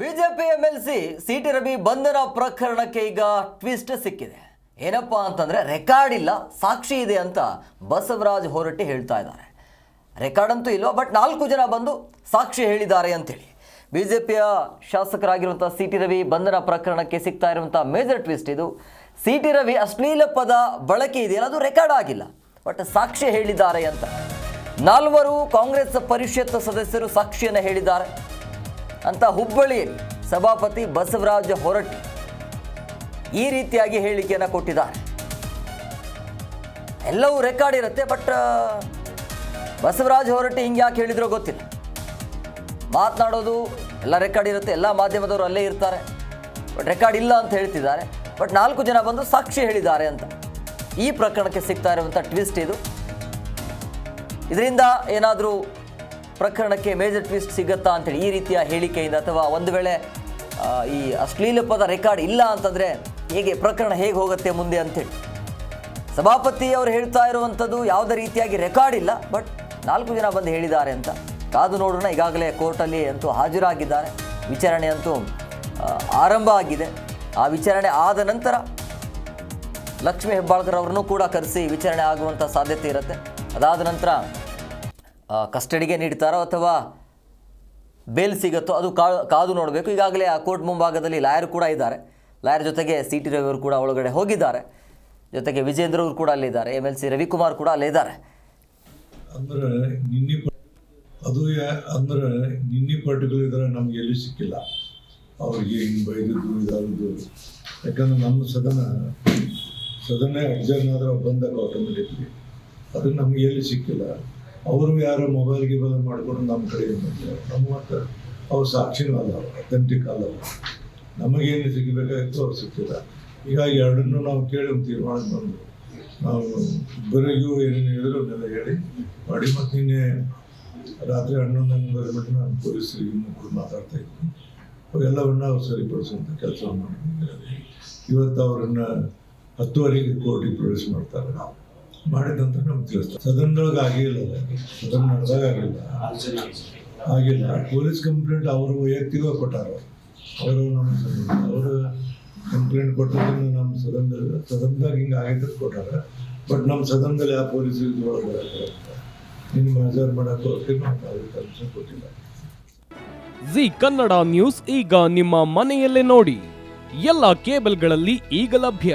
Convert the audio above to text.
BJP C city Ravi ಬಂಧನ ಪ್ರಕರಣಕ್ಕೆ ಈಗ ಟ್ವಿಸ್ಟ್ ಸಿಕ್ಕಿದೆ. ಏನಪ್ಪಾ ಅಂತಂದ್ರೆ ರೆಕಾರ್ಡ್ ಇಲ್ಲ, ಸಾಕ್ಷಿ ಇದೆ ಅಂತ ಬಸವರಾಜ್ ಹೊರಟ್ಟಿ ಹೇಳ್ತಾ ಇದ್ದಾರೆ. ರೆಕಾರ್ಡ್ ಅಂತೂ ಇಲ್ವಾ, ಬಟ್ ನಾಲ್ಕು ಜನ ಬಂದು ಸಾಕ್ಷಿ ಹೇಳಿದ್ದಾರೆ ಅಂತೇಳಿ. ಬಿಜೆಪಿಯ ಶಾಸಕರಾಗಿರುವಂಥ ಸಿ ಟಿ ರವಿ ಬಂಧನ ಪ್ರಕರಣಕ್ಕೆ ಸಿಗ್ತಾ ಇರುವಂಥ ಮೇಜರ್ ಟ್ವಿಸ್ಟ್ ಇದು. ಸಿ ಟಿ ರವಿ ಅಶ್ಲೀಲ ಪದ ಬಳಕೆ ಇದೆಯಲ್ಲ, ಅದು ರೆಕಾರ್ಡ್ ಆಗಿಲ್ಲ, ಬಟ್ ಸಾಕ್ಷಿ ಹೇಳಿದ್ದಾರೆ ಅಂತ. ನಾಲ್ವರು ಕಾಂಗ್ರೆಸ್ ಪರಿಷತ್ ಸದಸ್ಯರು ಸಾಕ್ಷಿಯನ್ನು ಹೇಳಿದ್ದಾರೆ. ಅಂತ ಹುಬ್ಬಳ್ಳಿ ಸಭಾಪತಿ ಬಸವರಾಜ ಹೊರಟ್ಟಿ ಈ ರೀತಿಯಾಗಿ ಹೇಳಿಕೆಯನ್ನು ಕೊಟ್ಟಿದ್ದಾರೆ. ಎಲ್ಲವೂ ರೆಕಾರ್ಡ್ ಇರುತ್ತೆ, ಬಟ್ ಬಸವರಾಜ ಹೊರಟ್ಟಿ ಹಿಂಗೆ ಯಾಕೆ ಹೇಳಿದ್ರೋ ಗೊತ್ತಿಲ್ಲ. ಮಾತನಾಡೋದು ಎಲ್ಲ ರೆಕಾರ್ಡ್ ಇರುತ್ತೆ, ಎಲ್ಲ ಮಾಧ್ಯಮದವರು ಅಲ್ಲೇ ಇರ್ತಾರೆ. ಬಟ್ ರೆಕಾರ್ಡ್ ಇಲ್ಲ ಅಂತ ಹೇಳ್ತಿದ್ದಾರೆ. ಬಟ್ ನಾಲ್ಕು ಜನ ಬಂದು ಸಾಕ್ಷಿ ಹೇಳಿದ್ದಾರೆ ಅಂತ. ಈ ಪ್ರಕರಣಕ್ಕೆ ಸಿಗ್ತಾ ಇರುವಂಥ ಟ್ವಿಸ್ಟ್ ಇದು. ಇದರಿಂದ ಏನಾದರೂ ಪ್ರಕರಣಕ್ಕೆ ಮೇಜರ್ ಟ್ವಿಸ್ಟ್ ಸಿಗುತ್ತಾ ಅಂತೇಳಿ ಈ ರೀತಿಯ ಹೇಳಿಕೆಯಿಂದ ಅಥವಾ ಒಂದು ವೇಳೆ ಈ ಅಶ್ಲೀಲ ಪದ ರೆಕಾರ್ಡ್ ಇಲ್ಲ ಅಂತಂದರೆ ಹೇಗೆ ಪ್ರಕರಣ ಹೇಗೆ ಹೋಗುತ್ತೆ ಮುಂದೆ ಅಂತೇಳಿ. ಸಭಾಪತಿ ಅವರು ಹೇಳ್ತಾ ಇರುವಂಥದ್ದು ಯಾವುದೇ ರೀತಿಯಾಗಿ ರೆಕಾರ್ಡ್ ಇಲ್ಲ, ಬಟ್ ನಾಲ್ಕು ಜನ ಬಂದು ಹೇಳಿದ್ದಾರೆ ಅಂತ. ಕಾದು ನೋಡೋಣ, ಈಗಾಗಲೇ ಕೋರ್ಟಲ್ಲಿ ಅಂತೂ ಹಾಜರಾಗಿದ್ದಾರೆ. ವಿಚಾರಣೆ ಅಂತೂ ಆರಂಭ ಆಗಿದೆ. ಆ ವಿಚಾರಣೆ ಆದ ನಂತರ ಲಕ್ಷ್ಮೀ ಹೆಬ್ಬಾಳ್ಕರ್ ಅವರನ್ನು ಕೂಡ ಕರೆಸಿ ವಿಚಾರಣೆ ಆಗುವಂಥ ಸಾಧ್ಯತೆ ಇರುತ್ತೆ. ಅದಾದ ನಂತರ ಕಸ್ಟಡಿಗೆ ನೀಡ್ತಾರೋ ಅಥವಾ ಬೇಲ್ ಸಿಗುತ್ತೋ ಅದು ಕಾ ಕಾದು ನೋಡಬೇಕು. ಈಗಾಗಲೇ ಆ ಕೋರ್ಟ್ ಮುಂಭಾಗದಲ್ಲಿ ಲಾಯರ್ ಕೂಡ ಇದ್ದಾರೆ. ಲಾಯರ್ ಜೊತೆಗೆ ಸಿ ಟಿ ರವಿ ಅವರು ಕೂಡ ಒಳಗಡೆ ಹೋಗಿದ್ದಾರೆ. ಜೊತೆಗೆ ವಿಜೇಂದ್ರ ಅವರು ಕೂಡ ಅಲ್ಲಿದ್ದಾರೆ. ಎಂ ಎಲ್ ಸಿ ರವಿಕುಮಾರ್ ಕೂಡ ಅಲ್ಲಿದ್ದಾರೆ ಅಂದ್ರೆ ನಿನ್ನೆ ಅದು ಅಂದ್ರೆ ಇದ್ರೆ ನಮ್ಗೆ ಎಲ್ಲಿ ಸಿಕ್ಕಿಲ್ಲ. ಅವ್ರಿಗೆ ಹಿಂಗೆ ಬೈದಿದ್ದು ನಮ್ಮ ಸದನ ಸದನ ಆದ್ರೆ ಬಂದಾಗ ಆಟೋಮೆಟಿಕ್ಲಿ ಅದು ನಮ್ಗೆ ಎಲ್ಲಿ ಸಿಕ್ಕಿಲ್ಲ. ಅವರು ಯಾರೋ ಮೊಬೈಲ್ ಗಿಬೈಲ್ ಮಾಡಿಕೊಂಡು ನಮ್ಮ ಕಡೆ ನಮ್ಮ ಮತ್ತೆ ಅವ್ರು ಸಾಕ್ಷಿನೂ ಅಲ್ಲ ಅಥೆಂಟಿಕ್ ಅಲ್ಲ ನಮಗೇನು ಸಿಗಬೇಕಾಗಿತ್ತು ಅವ್ರು ಸಿಕ್ಕಿಲ್ಲ ಹೀಗಾಗಿ ಎರಡನ್ನೂ ನಾವು ಕೇಳಿ ತೀರ್ಮಾನ ಬಂದು ನಾವು ಇಬ್ಬರಿಗೂ ಏನೇನು ಹೇಳಿದ್ರು ಅದನ್ನೆಲ್ಲ ಹೇಳಿ ಮಾಡಿ ಮತ್ತು ನಿನ್ನೆ ರಾತ್ರಿ ಹನ್ನೊಂದು ಹನ್ನೊಂದರ ನಾನು ಪೊಲೀಸರಿಗೆ ಕೂಡ ಮಾತಾಡ್ತಾ ಇದ್ದೀನಿ. ಅವೆಲ್ಲವನ್ನ ಅವ್ರು ಸರಿಪಡಿಸುವಂಥ ಕೆಲಸ ಮಾಡಿ ಇವತ್ತು ಅವರನ್ನು ಹತ್ತುವರೆಗೆ ಕೋರ್ಟಿಗೆ ಪ್ರವೇಶ ಮಾಡ್ತಾರೆ ಮಾಡಿದಂತ ನಮ್ಗೆ ತಿಳಿಸ್ತಾರೆ. ಸದನದೊಳಗೆ ಆಗಿಲ್ಲ. ಸದನ ನಡೆದಾಗ ಆಗಿಲ್ಲ ಆಗಿಲ್ಲ ಪೊಲೀಸ್ ಕಂಪ್ಲೇಂಟ್ ಅವರು ವೈಯಕ್ತಿಕವಾಗಿ ಕೊಟ್ಟಾರ. ಅವರು ನಮ್ಮ ಅವರು ಕಂಪ್ಲೇಂಟ್ ಕೊಟ್ಟದನ್ನು ನಮ್ಮ ಸದನದಲ್ಲಿ ಸದನದಾಗ ಹಿಂಗೆ ಆಗಿದ್ದು ಕೊಟ್ಟಾರ. ಬಟ್ ನಮ್ಮ ಸದನದಲ್ಲಿ ಆ ಪೊಲೀಸ್ ಒಳಗೆ ನಿನ್ನ ಹಾಜರು ಮಾಡೋಕೆ ಹೋಗ್ತೀವಿ ನಾವು ಅದಕ್ಕೆ ಕೆಲಸ ಕೊಟ್ಟಿಲ್ಲ. ಜಿ ಕನ್ನಡ ನ್ಯೂಸ್ ಈಗ ನಿಮ್ಮ ಮನೆಯಲ್ಲೇ ನೋಡಿ. ಎಲ್ಲ ಕೇಬಲ್ಗಳಲ್ಲಿ ಈಗ ಲಭ್ಯ.